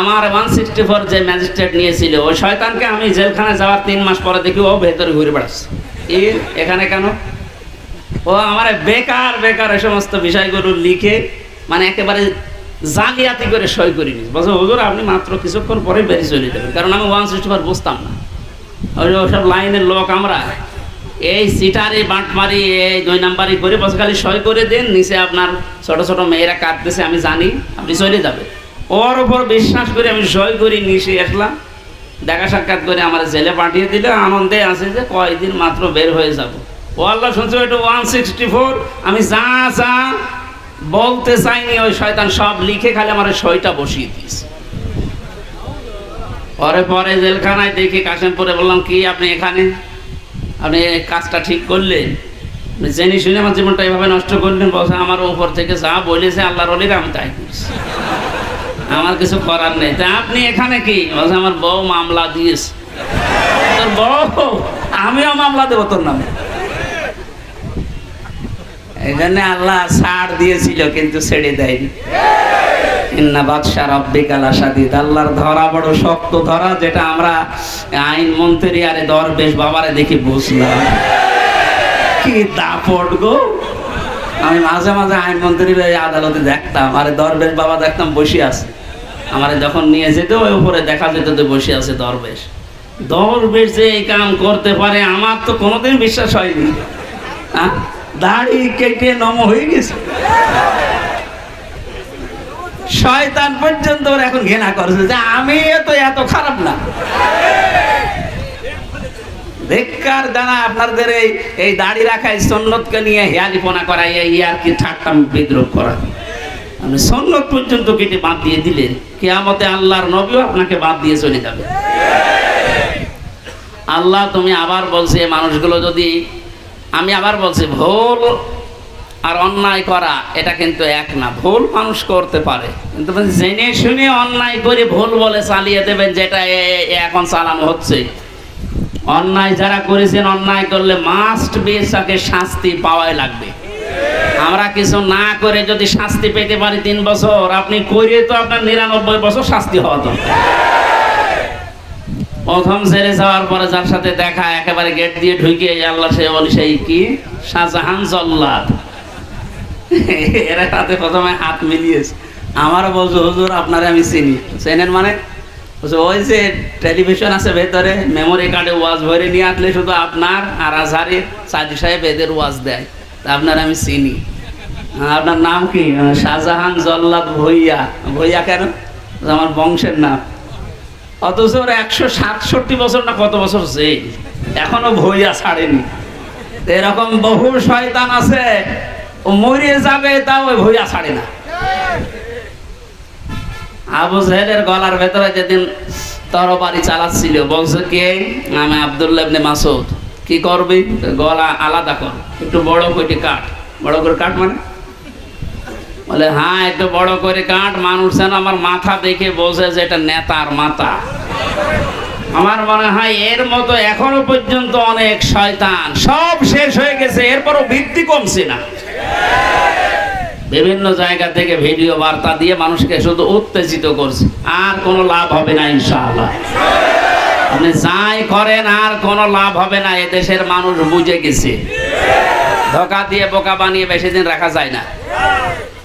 আমার one sixty four যে magistrate নিয়েছিল, ওই শয়তানকে আমি জেলখানায় যাওয়ার তিন মাস পরে দেখি ও ভেতরে ঘুরে বেড়াচ্ছে। এ, এখানে কেন? ও আমার বেকার বেকার এই সমস্ত বিষয়গুলো লিখে মানে একেবারে জালিয়াতি করে সই করে নিস বলছে, হুজুর, আপনি মাত্র কিছুক্ষণ পরে বেরিয়ে চলে যাবেন, কারণ আমি ওয়ান সিক্সটি ফোর বুঝতাম না। ওই ওসব লাইনের লোক আমরা, এই সিটারি বাঁটমারি এই দুই নাম্বারই করে বসে খালি সই করে দেন, নিচে আপনার ছোট ছোট মেয়েরা কাঁদতেছে, আমি জানি, আপনি চলে যাবে ওর ওপর বিশ্বাস করে আমি সই করে নিচে আসলাম। দেখা সাক্ষাৎ করে আমার জেলে পাঠিয়ে দিলে, আনন্দে আছে যে কয়দিন মাত্র বের হয়ে যাব। ও আল্লাহ শুনছো এটা ওয়ান সিক্সটি ফোর আমি যা যা বলতে চাইনি, ওই শয়তান সব লিখে খালি আমার সইটা বসিয়ে দিয়েছে। পরে পরে জেলখানায় দেখি কাশিমপুরে বললাম, কি আপনি এখানে? আপনি কাজটা ঠিক করলেন? জেনে শুনে আমার জীবনটা এভাবে নষ্ট করলেন, বলছে, আমার উপর থেকে যা বলেছে আল্লাহর অলিরা আমি তাই করছি। আমার কিছু করার নেই। তা আপনি এখানে কি? আমার বউ মামলা দিয়েছে। তোর বউ? আমিও মামলা দেবো তোর নামে। আল্লাহ ছাড় দিয়েছিল, কিন্তু ছেড়ে দেয়নি। আইন মন্ত্রী আরে দরবেশ দেখি বুঝলাম। কি দাপট গো! আমি মাঝে মাঝে আইন মন্ত্রীর আদালতে দেখতাম, আরে দরবেশ বাবা দেখতাম বসে আছে। আমারে যখন নিয়ে যেত ওই উপরে দেখা যেত যে বসে আছে দরবেশ। দরবেশ যে এই কাম করতে পারে, আমার তো কোনোদিন বিশ্বাস হয়নি। হ্যাঁ দাড়ি কেটে নম হয়ে গেছে। শয়তান পর্যন্ত ওর এখন ঘৃণা করছে যে, আমি তো এত খারাপ না। বেকার জানা আপনাদের এই এই দাড়ি রাখায় সন্ন্যতকে নিয়ে হেয়ালিপনা করা এই আর কি ঠাট্টা বিদ্রোহ করা। আপনি সন্ন্যত পর্যন্ত কেটে বাদ দিয়ে দিলেন কেয়ামতে আল্লাহর নবীও আপনাকে বাদ দিয়ে চলে যাবে। আল্লাহ তুমি আবার বলছে মানুষগুলো যদি আমি আবার বলছি, ভুল আর অন্যায় করা, এটা কিন্তু এক না। ভুল মানুষ করতে পারে। কিন্তু জেনে শুনে অন্যায় করে ভুল বলে চালিয়ে দেবেন, যেটা এখন চালানো হচ্ছে। অন্যায় যারা করেছেন, অন্যায় করলে মাস্ট বি তাকে শাস্তি পাওয়াই লাগবে। আমরা কিছু না করে যদি শাস্তি পেতে পারি তিন বছর, আপনি করে তো আপনার নিরানব্বই বছর শাস্তি হওয়া দরকার। প্রথম ছেড়ে যাওয়ার পরে যার সাথে দেখা, একেবারে গেট দিয়ে ঢুকে আল্লাহ সে বলি, সেই কি? শাহজাহান জল্লাদ। এরা সাথে প্রথমে হাত মিলিয়েছে। আমারও বলছো, হুজুর, আপনারে আমি চিনি। চেনেন মানে? ওই যে টেলিভিশন আছে ভেতরে মেমোরি কার্ডে ওয়াজ ভরে নিয়ে আসলে শুধু আপনার আর আজহারের সাজি সাহেব এদের ওয়াজ দেয়। আপনার আমি চিনি। আপনার নাম কি? শাহজাহান জল্লাদ ভইয়া। ভইয়া কেন? আমার বংশের নাম। অথচ ওর একশো সাতষট্টি বছর না কত বছর জেল? এখনও ভইয়া ছাড়েনি। এরকম বহু শয়তান আছে, ও মরে যাবে, তাও ভইয়া ছাড়ে না। আবু জাহেলের গলার ভেতরে যেদিন তরবারি চালাচ্ছিল বলছে কে? আমি আব্দুল্লাহ মাসুদ কি করবি? গলা আলাদা কর, একটু বড় করে কাট। বড় করে কাট মানে? বলে হ্যাঁ একটু বড় করে কাট, মানুষ আমার মাথা দেখে বোঝে যে এটা নেতার মাথা। আমার মনে হয় এর মতো এখনও পর্যন্ত অনেক শয়তান। সব শেষ হয়ে গেছে, এরপরও বৃদ্ধি কমছে না। বিভিন্ন জায়গা থেকে ভিডিও বার্তা দিয়ে মানুষকে শুধু উত্তেজিত করছে। আর কোনো লাভ হবে না, ইনশাআল্লাহ। যাই করেন, আর কোনো লাভ হবে না। এদেশের মানুষ বুঝে গেছে। ধোকা দিয়ে বোকা বানিয়ে বেশি দিন রাখা যায় না।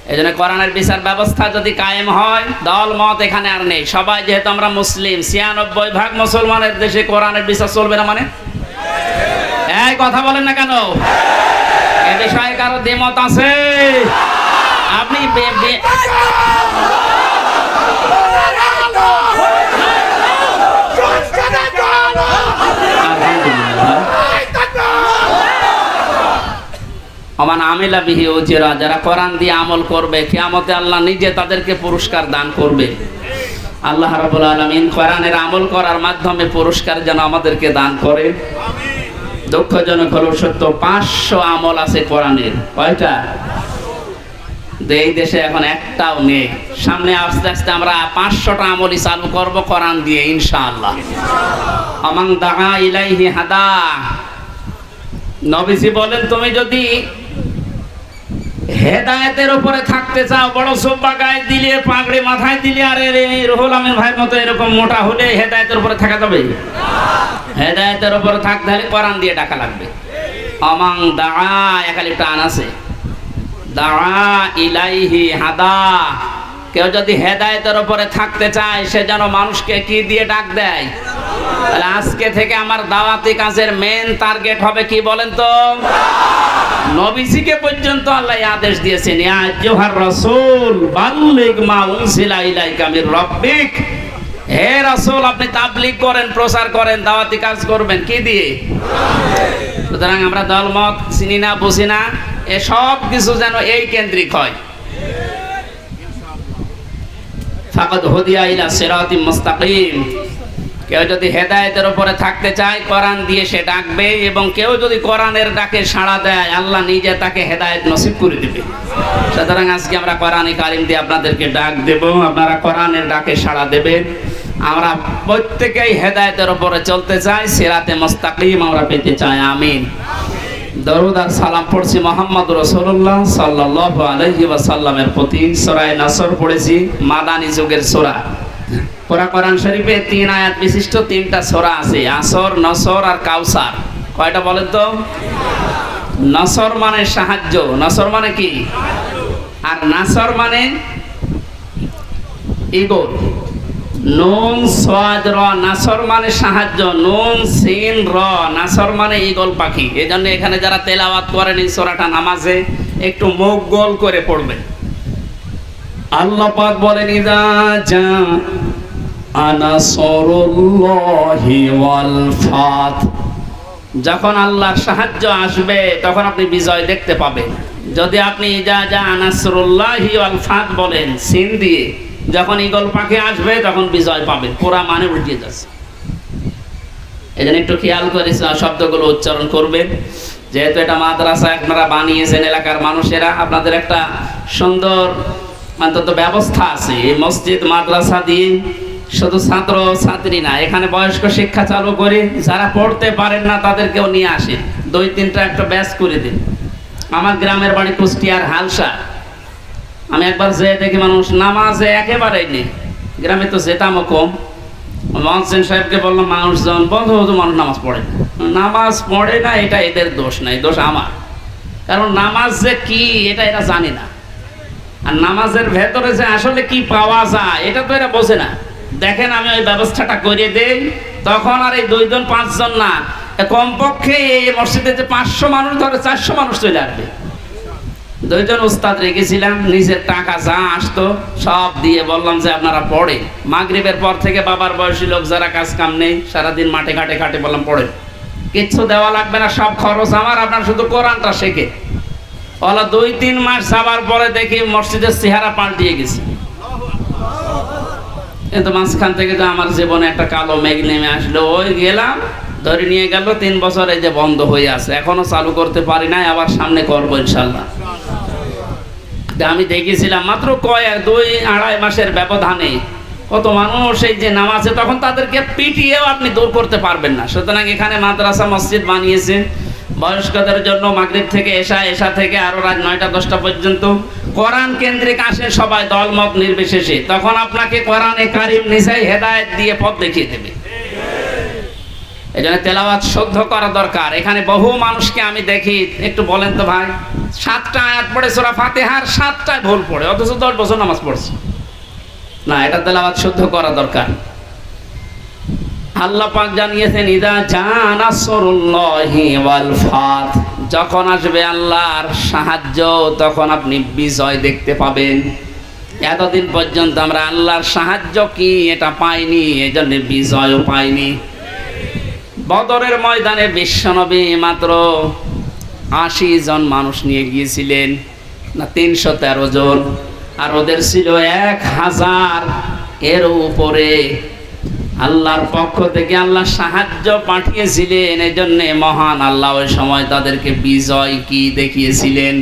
এই জন্য কোরআনের বিচার ব্যবস্থা যদি কায়েম হয়, দল, মত এখানে আর নেই। সবাই যেহেতু আমরা মুসলিম, ছিয়ানব্বই ভাগ মুসলমানের দেশে কোরআনের বিচার চলবে না মানে? এই কথা বলেন না কেন? এ বিষয়ে কারও দ্বিমত আছে? আপনি বে- বে- আলহামদুলিল্লাহ। অমান আমেলা বিহি উজিরা যারা কোরআন দিয়ে আমল করবে কিয়ামতে আল্লাহ নিজে তাদেরকে পুরস্কার দান করবে। আল্লাহ রাবুল আলমিন কোরআনের আমল করার মাধ্যমে পুরস্কার যেন আমাদেরকে দান করে। দুঃখজনক হলো সত্য পাঁচশো আমল আছে কোরআনের। কয়টা? এই দেশে এখন একটাও নেই। সামনে আস্তে আস্তে আমরা পাঁচশোটা আমলই চালু করব কোরআন দিয়ে ইনশাআল্লাহ। আমাং দাহা ইলাইহি হাদা। নবীজি বলেন তুমি যদি হেদায়েতের উপরে থাকতে চাও, বড় সোব্বা গায়ে দিলে, পাগড়ি মাথায় দিলে, আরে রে, রহুল আমিন ভাই মতো এরকম মোটা হলে হেদায়েতের উপরে থাকা যাবে? হেদায়েতের উপরে থাকতে হলে কোরআন দিয়ে ডাকা লাগবে। অমাং দাঁড়া একালি টান আছে। দাঁড়া ইলাইহি হাদা। কেউ যদি হেদায়তের উপরে থাকতে চায়, সে যেন মানুষকে কি দিয়ে ডাক দেয়? তাহলে আজকে থেকে আমার দাওয়াতি কাজের মেন টার্গেট হবে কি বলেন তো? নবীজিকে পর্যন্ত আল্লাহ আদেশ দিয়েছেন, ইয়া আইয়ুহার রাসূল, বাল্লিগ মা উনজিলা ইলাইকা মির হে রাসূল, আপনি তাবলীগ করেন, প্রচার করেন, দাওয়াতি কাজ করবেন, কি দিয়ে? সুতরাং আমরা দলমত চিনি না, বুঝি না, এ সব কিছু যেন এই কেন্দ্রিক হয়। ফাকাদ হুদিয়া ইলা সিরাতিম মুস্তাকিম। কেউ যদি হেদায়েতের উপরে থাকতে চায়, কোরআন দিয়ে সে ডাকবে এবং কেউ যদি কোরআনের ডাকে সাড়া দেয়, আল্লাহ নিজে তাকে হেদায়েত নসিব করে দিবে। সুতরাং আজকে আমরা কোরআনে কারিম দিয়ে আপনাদেরকে ডাক দেব, আপনারা কোরআনের ডাকে সাড়া দেবেন আমরা প্রত্যেকেই হেদায়েতের উপরে চলতে চাই, সিরাতে মুস্তাকিম আমরা পেতে চাই, আমিন। দরুদ আর সালাম পড়ছি মোহাম্মদ রসুল্লাহ সাল্লাহ আলহি ওয়াসাল্লামের প্রতি। সোরায় নাসর পড়েছি, মাদানী যুগের সোরা। কোরআন কোরআন শরীফে তিন আয়াত বিশিষ্ট তিনটা সোরা আছে, আসর, নসর আর কাউসার। কয়টা বলেন তো? নসর মানে সাহায্য, নসর মানে কি? আর নাসর মানে ইগোল নুন সাদ র, নাসর মানে সাহায্য, নুন, সিন, র, নাসর মানে ইগল পাখি। এই জন্য এখানে যারা তেলাওয়াত করেন এই সোরাটা নামাজে একটু মুখ গোল করে পড়বেন। আল্লাহ পাক বলেন, ইদা যা আনাসরুল্লাহি ওয়াল ফাত। যখন আল্লাহর সাহায্য আসবে, তখন আপনি বিজয় দেখতে পাবেন। যদি আপনি যা যা আনাসরুল্লাহি ওয়াল ফাত বলেন, সিন দিয়ে যখন ইগল পাখি আসবে, তখন বিজয় পাবেন পুরা মানে উল্টিয়ে যাচ্ছে। এই জন্য একটু খেয়াল করে শব্দগুলো উচ্চারণ করবেন যেহেতু এটা মাদ্রাসা, আপনারা বানিয়েছেন এলাকার মানুষেরা, আপনাদের একটা সুন্দর অন্তত ব্যবস্থা আছে। এই মসজিদ, মাদ্রাসা দিয়ে শুধু ছাত্র ছাত্রী না, এখানে বয়স্ক শিক্ষা চালু করে যারা পড়তে পারেন না, তাদেরকেও নিয়ে আসেন। দুই তিনটা একটা ব্যাচ করে দিন। আমার গ্রামের বাড়ি কুষ্টিয়ার হালসা। আমি একবার যে দেখি মানুষ নামাজে একেবারেই নেই। গ্রামে তো যেতামও কম। মহসেন সাহেবকে বললাম, মানুষজন, বন্ধ হতো মানুষ নামাজ পড়ে। নামাজ পড়ে না, এটা এদের দোষ নাই দোষ আমার। কারণ নামাজ যে কি, এটা এরা জানে না। আর নামাজের ভেতরে যে আসলে কি পাওয়া যায়, এটা তো এরা বোঝে না। দেখেন, আমি ওই ব্যবস্থাটা করে দেই, তখন আর এই দুইজন, পাঁচজন না। কমপক্ষে এই মসজিদে যে পাঁচশো মানুষ ধরে, চারশো মানুষ চলে আসবে। দুইজন উস্তাদ রেখেছিলাম, নিজের টাকা যা আসতো সব দিয়ে বললাম যে আপনারা পড়ে মাগরিবের পর থেকে বাবার বয়সী লোক যারা কাজ কাম নেই, সারাদিন মাঠে ঘাটে ঘাটে বললাম পড়ে কিচ্ছু দেওয়া লাগবে না, সব খরচ আমার, আপনার শুধু কোরআনটা শেখে ওলা দুই তিন মাস যাবার পরে দেখি মসজিদের চেহারা পাল্টিয়ে গেছে। কিন্তু মাঝখান থেকে যে আমার জীবনে একটা কালো মেঘ নেমে আসলো, ওই গেলাম, ধরে নিয়ে গেল, তিন বছর এই যে বন্ধ হয়ে আছে। এখনও চালু করতে পারি নাই, আবার সামনে করব ইনশাল্লাহ। তা আমি দেখেছিলাম মাত্র কয়েক দুই, আড়াই মাসের ব্যবধানে। কত মানুষ এই যে নামাজে, তখন তাদেরকে পিটিয়েও আপনি দূর করতে পারবেন না। সুতরাং এখানে মাদ্রাসা মসজিদ বানিয়েছে। বয়স্কদের জন্য মাগরিব থেকে এসা এসা থেকে আরও রাত নয়টা, দশটা পর্যন্ত কোরআন কেন্দ্রিক আসে সবাই দলমত নির্বিশেষে। তখন আপনাকে কোরআনে কারিম নিসাই হেদায়েত দিয়ে পথ দেখিয়ে দেবে। এই জন্য তেলাওয়াত শুদ্ধ করা দরকার। এখানে বহু মানুষকে আমি দেখি, একটু বলেন তো ভাই। সাতটা আয়াত পড়ে, সোরা ফাতেহার সাতটায় ভুল পড়ে, অথচ দশ বছর নামাজ পড়ছে। না এটা তেলাওয়াত শুদ্ধ করা দরকার। আল্লাহ পাক জানিয়েছেন, ইদা জানাসরুল্লাহি ওয়াল ফাত যখন আসবে আল্লাহর সাহায্য, তখন আপনি বিজয় দেখতে পাবেন। এতদিন পর্যন্ত আমরা আল্লাহর সাহায্য কি এটা পাইনি এই জন্য বিজয়ও পাইনি। বদরের ময়দানে বিশ্বনবী মাত্র আশি জন মানুষ নিয়ে গিয়েছিলেন, না তিনশো তেরো জন। আর ওদের ছিল এক হাজার। এর উপরে আল্লাহর পক্ষ থেকে আল্লাহ সাহায্য পাঠিয়েছিলেন। এই জন্যে মহান আল্লাহ ওই সময় তাদেরকে বিজয় কি দেখিয়েছিলেন?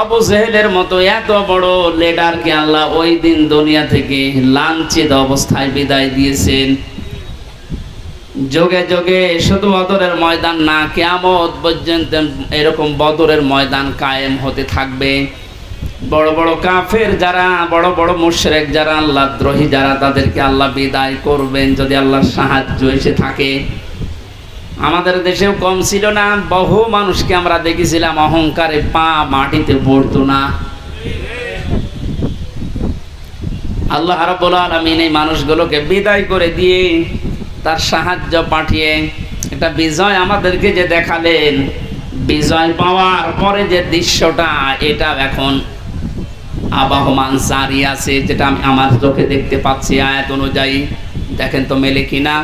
আবু জেহেলের মতো এত বড় লিডারকে আল্লাহ ওই দিন দুনিয়া থেকে লাঞ্ছিত অবস্থায় বিদায় দিয়েছেন। যোগে যোগে শুধু বদরের ময়দান না, কেয়ামত পর্যন্ত এরকম বদরের ময়দান কায়েম হতে থাকবে। বড় বড় কাফের যারা, বড় বড় মুশরেক যারা, আল্লাহ দ্রোহী যারা, তাদেরকে আল্লাহ বিদায় করবেন যদি আল্লাহর সাহায্য এসে থাকে। আমাদের দেশেও কম ছিল না, বহু মানুষকে আমরা দেখেছিলাম অহংকারে পা মাটিতে পড়তো না। আল্লাহ রাব্বুল আলামিন এই মানুষগুলোকে বিদায় করে দিয়ে তার সাহায্য পাঠিয়ে একটা বিজয় আমাদেরকে যে দেখালেন বিজয় পাওয়ার পরে যে দৃশ্যটা এটা এখন আবাহমান জারি আছে যেটা আমি আমার চোখে দেখতে পাচ্ছি আয়াত অনুযায়ী দেখেন তো মেলে কিনা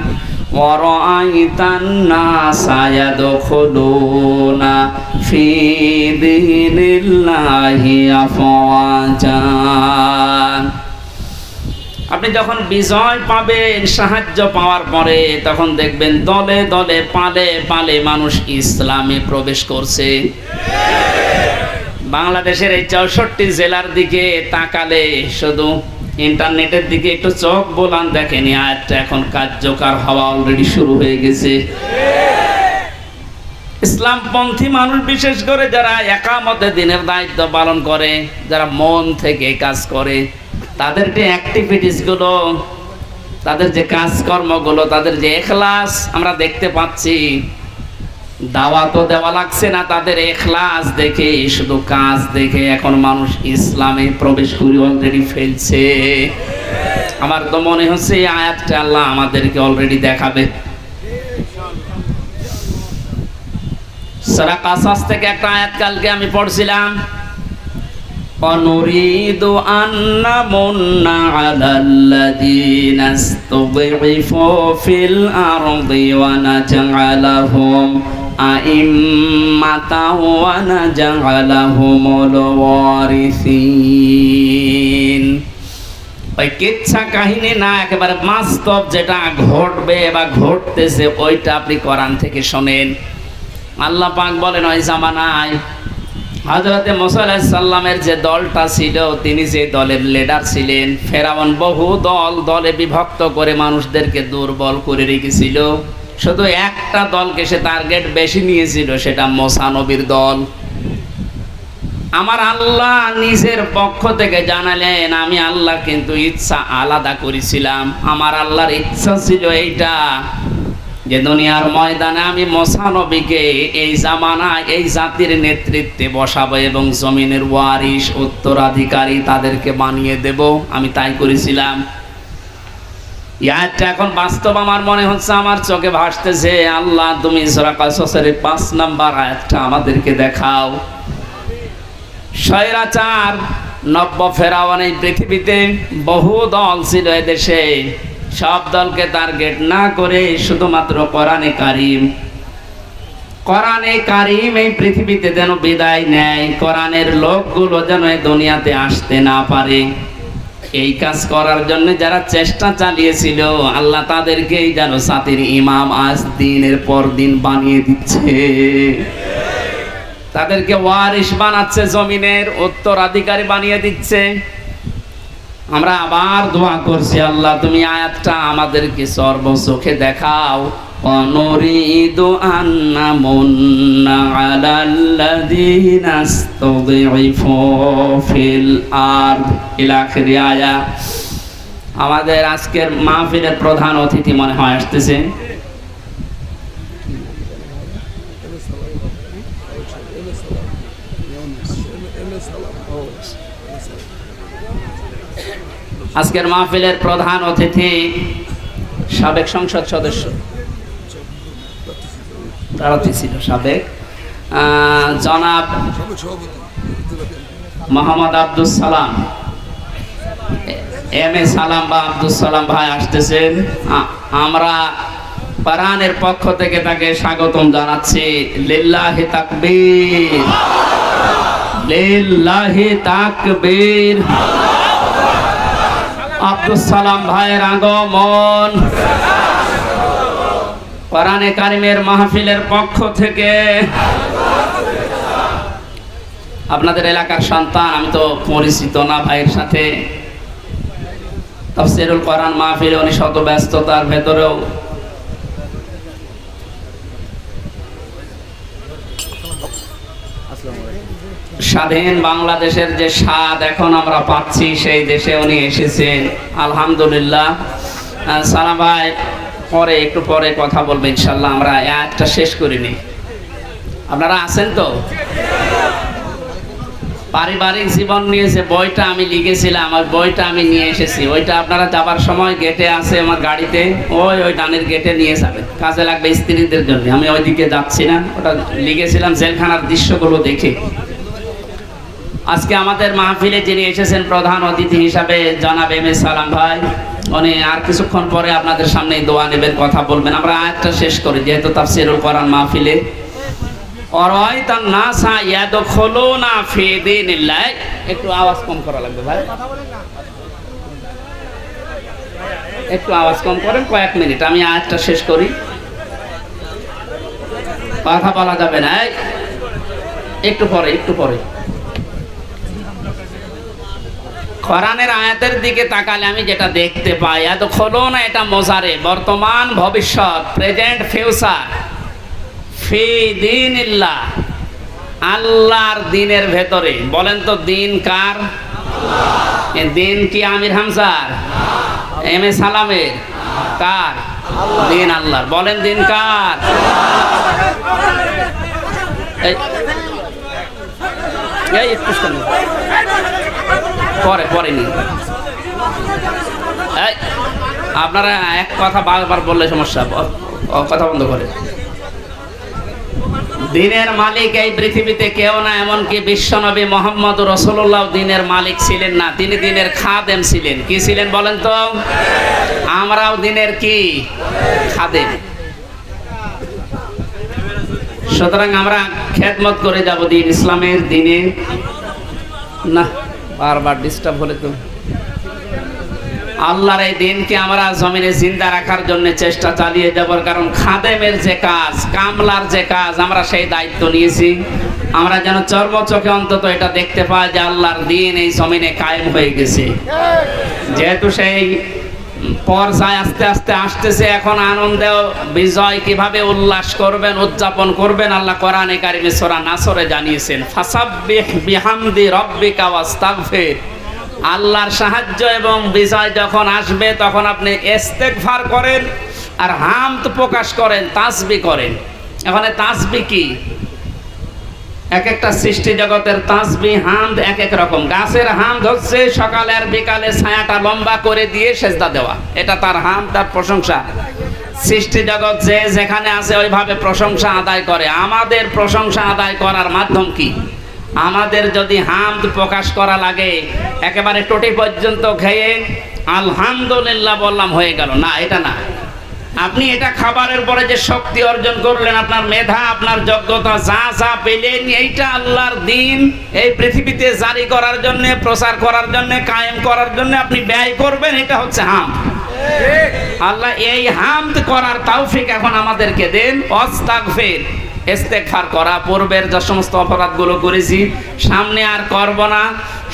وَرَأَيْتَ النَّاسَ يَدْخُلُونَ فِي دِينِ اللَّهِ أَفْوَاجًا আপনি যখন বিজয় পাবেন, সাহায্য পাওয়ার পরে তখন দেখবেন দলে দলে, পালে পালে মানুষ ইসলামে প্রবেশ করছে। বাংলাদেশের এই চৌষট্টি জেলার দিকে তাকালে শুধু ইন্টারনেটের দিকে একটু চোখ বোলান দেখেনি আয়াতটা এখন কার্যকর হওয়া অলরেডি শুরু হয়ে গেছে। ইসলামপন্থী মানুষ বিশেষ করে যারা একামতে দিনের দায়িত্ব পালন করে, যারা মন থেকে কাজ করে তাদের যে অ্যাক্টিভিটিসগুলো, তাদের যে কাজকর্মগুলো, তাদের যে এখলাস আমরা দেখতে পাচ্ছি দাওয়া তো দেওয়া লাগছে না তাদের এখলাস দেখে, শুধু কাজ দেখে এখন মানুষ ইসলামে প্রবেশ করে অলরেডি ফেলছে। আমার তো মনে হচ্ছে আয়াতটা আল্লাহ আমাদেরকে অলরেডি দেখাবে। সারা কাসাস থেকে একটা আয়াত কালকে আমি পড়ছিলাম। ونريد أن نمن على الذين استضعفوا في الأرض ونجعلهم أئمة ونجعلهم الوارثين ওই কিচ্ছা কাহিনী না একেবারে বাস্তব যেটা ঘটবে বা ঘটতেছে ওইটা আপনি কোরআন থেকে শোনেন আল্লাহ পাক বলেন ওই জামানায় হজরতে সাল্লামের যে দলটা ছিল, তিনি যে দলের লিডার ছিলেন, ফেরাউন বহু দল, দলে বিভক্ত করে মানুষদেরকে দুর্বল করে রেখেছিল। শুধু একটা দলকে সে টার্গেট বেশি নিয়েছিল, সেটা মোসানবীর দল। আমার আল্লাহ নিজের পক্ষ থেকে জানালেন, আমি আল্লাহ কিন্তু ইচ্ছা আলাদা করেছিলাম। আমার আল্লাহর ইচ্ছা ছিল এইটা যে দুনিয়ার ময়দানে আমি মশানবীকে এই জামানায়, এই জাতির নেতৃত্বে বসাবো এবং জমিনের ওয়ারিস উত্তরাধিকারী তাদেরকে বানিয়ে দেব। আমি তাই করেছিলাম। ইয়ারটা এখন বাস্তব আমার মনে হচ্ছে, আমার চোখে ভাসতেছে। আল্লাহ, তুমি পাঁচ নাম্বার আয়াতটা আমাদেরকে দেখাও। স্বৈরাচার নব্য ফেরাওয়ান এই পৃথিবীতে বহু দল ছিল এদেশে। সব দলকে টার্গেট না করে শুধুমাত্র কোরআনে কারিম। কোরআনে কারিম এই পৃথিবীতে যেন বিদায় নেয়, কোরআনের লোকগুলো যেন এই দুনিয়াতে আসতে না পারে। এই কাজ করার জন্য যারা চেষ্টা চালিয়েছিল, আল্লাহ তাদেরকেই যেন সাথীর ইমাম আজ দিনের পর দিন বানিয়ে দিচ্ছে। তাদেরকে ওয়ারিস বানাচ্ছে জমিনের, উত্তরাধিকারী বানিয়ে দিচ্ছে। আমরা আবার দোয়া করছি, আল্লাহ তুমি আয়াতটা আমাদেরকে সর্বচোখে দেখাও। অনুরিদু আন্না আখিরি আয়া। আমাদের আজকের মাহফিলের প্রধান অতিথি মনে হয় আসতেছে। আজকের মাহফিলের প্রধান অতিথি সাবেক সংসদ সদস্য। ছিল সাবেক। জনাব মোহাম্মদ আব্দুল সালাম। এম এ সালাম বা আব্দুল সালাম ভাই আসতেছেন। আমরা পারানের পক্ষ থেকে তাকে স্বাগতম জানাচ্ছি। লিল্লাহি তাকবীর। লিল্লাহি তাকবীর। আব্দুল সালাম ভাইয়ের আগমন। কোরআনে কারিমের মাহফিলের পক্ষ থেকে আপনাদের এলাকার সন্তান, আমি তো পরিচিত না ভাইয়ের সাথে। তফসিরুল কোরআন মাহফিল উনি শত ব্যস্ততার ভেতরেও স্বাধীন বাংলাদেশের যে স্বাদ এখন আমরা পাচ্ছি, সেই দেশে উনি এসেছেন। আলহামদুলিল্লাহ। সারা ভাই, পরে, একটু পরে কথা বলব ইনশাল্লাহ, আমরা একটা শেষ করিনি। আপনারা আছেন তো? পারিবারিক জীবন নিয়ে যে বইটা আমি লিখেছিলাম আমার বইটা আমি নিয়ে এসেছি, ওইটা আপনারা যাবার সময় গেটে আছে আমার গাড়িতে, ওই ওই ডানের গেটে নিয়ে যাবেন। কাজে লাগবে স্ত্রীদের জন্য, আমি ওইদিকে যাচ্ছি না, ওটা লিখেছিলাম জেলখানার দৃশ্যগুলো দেখে। আজকে আমাদের মাহফিলে যিনি এসেছেন প্রধান অতিথি হিসাবে, জনাব এম এস সালাম ভাই, উনি আর কিছুক্ষণ পরে আপনাদের সামনে দোয়া নেবেন, কথা বলবেন। আমরা আয়াতটা শেষ করি, যেহেতু তাফসিরুল কোরআন মাহফিলে। একটু আওয়াজ কম করা লাগবে ভাই। একটু আওয়াজ কম করেন, কয়েক মিনিট। আমি আয়াতটা শেষ করি। কথা বলা যাবে না একটু পরে একটু পরে। কোরআনের আয়াতের দিকে তাকালে আমি যেটা দেখতে পাই এত খোলো না এটা মোজারে। বর্তমান, ভবিষ্যৎ, প্রেজেন্ট, ফিউচার। ফি দিন আল্লাহর দিনের ভেতরে। বলেন তো দিন কার? দিন কি আমির হামসার এম এ সালামের? কার? দিন আল্লাহর। বলেন দিন কার। পরে পরে এই, আপনারা এক কথা বারবার বললে সমস্যা কথা বন্ধ করে। দিনের মালিক এই পৃথিবীতে কেউ না, এমনকি বিশ্বনবী মোহাম্মদ রসুল্লাহ দিনের মালিক ছিলেন না, তিনি দিনের খাদেম ছিলেন। কি ছিলেন বলেন তো? আমরাও দিনের কি? খাদেম। সুতরাং আমরা খেদমত করে যাব দিন ইসলামের দিনে। না, বারবার ডিস্টার্ব হলে তো আল্লাহর এই দিনকে আমরা জমিনে জিন্দা রাখার জন্য চেষ্টা চালিয়ে যাবার কারণ খাদেমের যে কাজ, কামলার যে কাজ আমরা সেই দায়িত্ব নিয়েছি। আমরা যেন চর্ম চোখে অন্তত এটা দেখতে পাই যে আল্লাহর দিন এই জমিনে কায়েম হয়ে গেছে। যেহেতু সেই পর্যায়ে আস্তে আস্তে আসতেছে, এখন আনন্দ বিজয় কীভাবে উল্লাস করবেন, উদযাপন করবেন, আল্লাহ কোরআনে কারিমে সূরা নাসরে জানিয়েছেন, ফাসাব্বিহ বিহামদি রব্বিকা ওয়াস্তাগফির। আল্লাহর সাহায্য এবং বিজয় যখন আসবে, তখন আপনি ইস্তেগফার করেন আর হামদ প্রকাশ করেন, তাসবি করেন। এখানে তাসবি কি? এক একটা সৃষ্টি জগতের তাসবি, হামদ এক এক রকম। গাছের হামদ হচ্ছে সকালে আর বিকালে ছায়াটা লম্বা করে দিয়ে সেজদা দেওয়া। এটা তার হাম তার প্রশংসা। সৃষ্টি জগৎ যে যেখানে আছে, ওইভাবে প্রশংসা আদায় করে। আমাদের প্রশংসা আদায় করার মাধ্যম কি? আমাদের যদি হামদ প্রকাশ করা লাগে একেবারে টোটি পর্যন্ত খেয়ে আলহামদুলিল্লাহ বললাম হয়ে গেল। না এটা না। আপনি এটা খাবারের পরে যে শক্তি অর্জন করলেন আপনার মেধা আপনার যোগ্যতা যা যা পেলেন এইটা আল্লাহর দিন। এই পৃথিবীতে জারি করার জন্য প্রচার করার জন্য কায়েম করার জন্য আপনি ব্যয় করবেন এটা হচ্ছে হাম আল্লাহ এই হামদ করার তাওফিক এখন আমাদেরকে দেন। অস্তাগফির। ইস্তেগফার করা, পূর্বের যে সমস্ত অপরাধগুলো করেছি, সামনে আর করব না,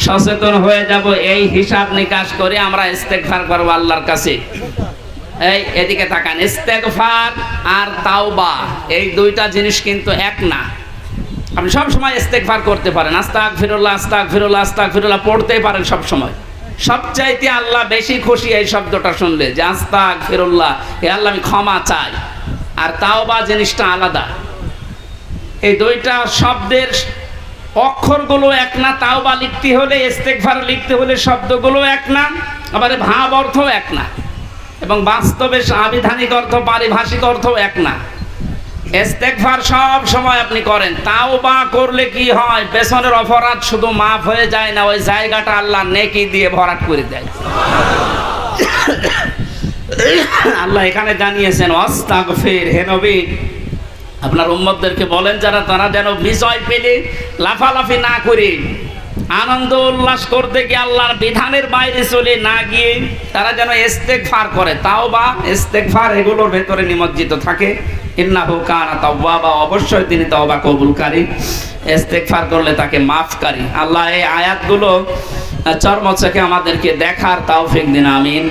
সচেতন হয়ে যাব, এই হিসাব নিকাশ করে আমরা ইস্তেগফার করব আল্লাহর কাছে। এই, এদিকে তাকান ইস্তেগফার আর তাওবা, এই দুইটা জিনিস কিন্তু এক না। আপনি সব সময় ইস্তেগফার করতে পারেন আস্তাক ফিরুল্লাহ আস্তাক ফিরুল্লাহ আস্তাক ফিরুল্লাহ পড়তেই পারেন সব সময়। সবচাইতে আল্লাহ বেশি খুশি এই শব্দটা শুনলে, যে আস্তাক ফিরুল্লাহ হে আল্লাহ আমি ক্ষমা চাই। আর তাওবা জিনিসটা আলাদা। এই দুইটা শব্দের অক্ষরগুলো এক না তাওবা লিখতে হলে ইস্তেগফার লিখতে হলে শব্দগুলো এক না আবার ভাব অর্থ এক না এবং বাস্তবে আবিধানিক অর্থ পারিভাষিক অর্থ এক না। ইস্তেগফার সব সময় আপনি করেন। তাও বা করলে কি হয়? পেছনের অপরাধ শুধু মাফ হয়ে যায় না ওই জায়গাটা আল্লাহ নেকি দিয়ে ভরাট করে দেয়। আল্লাহ এখানে জানিয়েছেন অস্তাগফির হে নবী আপনার উম্মতদেরকে বলেন যারা তারা যেন বিজয় পেলে লাফালাফি না করে, আনন্দ উল্লাস করতে গিয়ে আল্লাহর বিধানের বাইরে চলে না গিয়ে তারা যেন ইস্তেগফার করে। তাও বা ইস্তেগফার এগুলোর ভেতরে নিমজ্জিত থাকে। ইন্নাহু কানা তাওয়াবা, অবশ্যই তিনি তওবা কবুলকারী। ইস্তেগফার করলে তাকে মাফকারী। আল্লাহ এই আয়াতগুলো চর্মচকে আমাদেরকে দেখার তৌফিক দিন, আমিন।